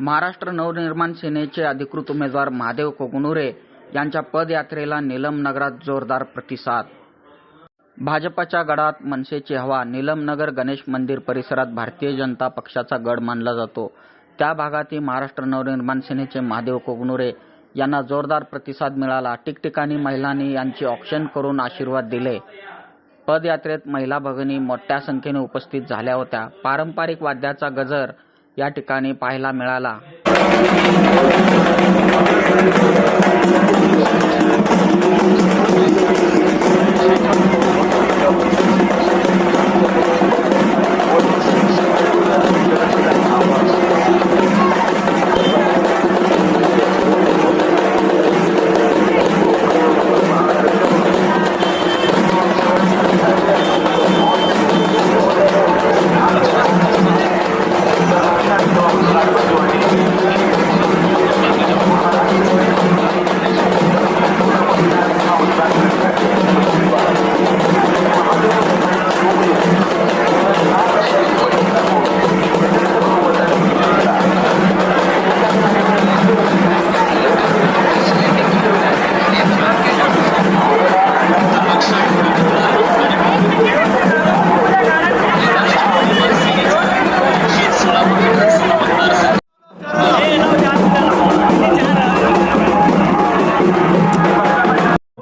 महाराष्ट्र नवनिर्माण सेनेचे अधिकृत उमेदवार महादेव कोगनुरे यांच्या पदयात्रेला निलम नगरात जोरदार प्रतिसाद. भाजपच्या गडात मनसेची हवा निलमनगर गणेश मंदिर परिसरात भारतीय जनता पक्षाचा गड मानला जातो. त्या भागातही महाराष्ट्र नवनिर्माण सेनेचे महादेव कोगनुरे यांना जोरदार प्रतिसाद मिळाला. ठिकठिकाणी महिलांनी यांची ऑक्शन करून आशीर्वाद दिले. पदयात्रेत महिला भगिनी मोठ्या संख्येने उपस्थित झाल्या होत्या. पारंपरिक वाद्याचा गजर या ठिकाणी पाहायला मिळाला.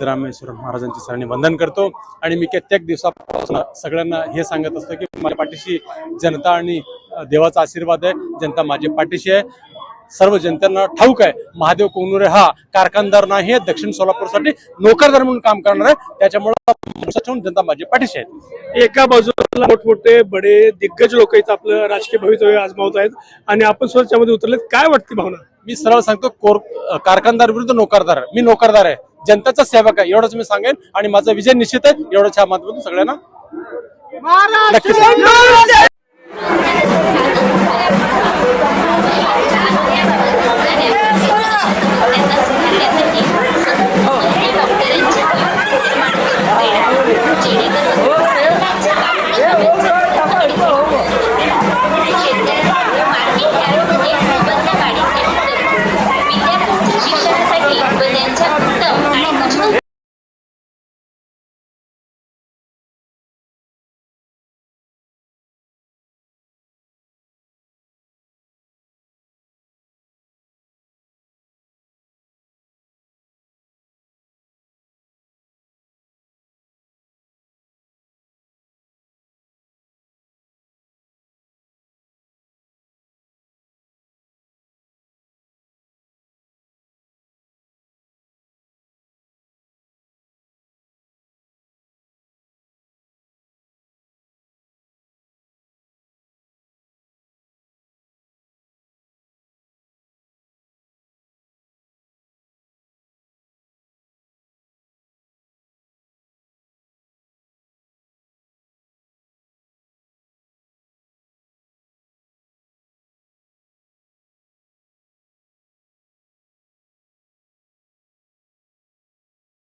रामेश्वर महाराजांची सरांनी वंदन करतो. आणि मी कित्येक दिवसापासून सगळ्यांना हे सांगत असतो की माझ्या पाठीशी जनता आणि देवाचा आशीर्वाद आहे. जनता माझ्या पाठीशी आहे. सर्व जनतेला ठाऊक आहे. महादेव कोंगनुरे हा कारखानदार नाही आहे दक्षिण सोलापूरसाठी नोकरदार म्हणून काम करणार आहे. त्याच्यामुळे ठेवून जनता माझ्या पाठीशी आहे एका बाजूला मोठमोठे बडे दिग्गज लोक इथं आपलं राजकीय भवितव्य आजमावत आहेत. आणि आपण सुद्धा त्यामध्ये उतरलेत. काय वाटते भावना? मी सरळ सांगतो कोर कारखानदार विरुद्ध नोकरदार मी नोकरदार आहे. जनतेचा सेवक आहे. एवढंच मी सांगेन. आणि माझा विजय निश्चित आहे. एवढंच ह्या माध्यमातून सगळ्यांना नक्की सांगेन.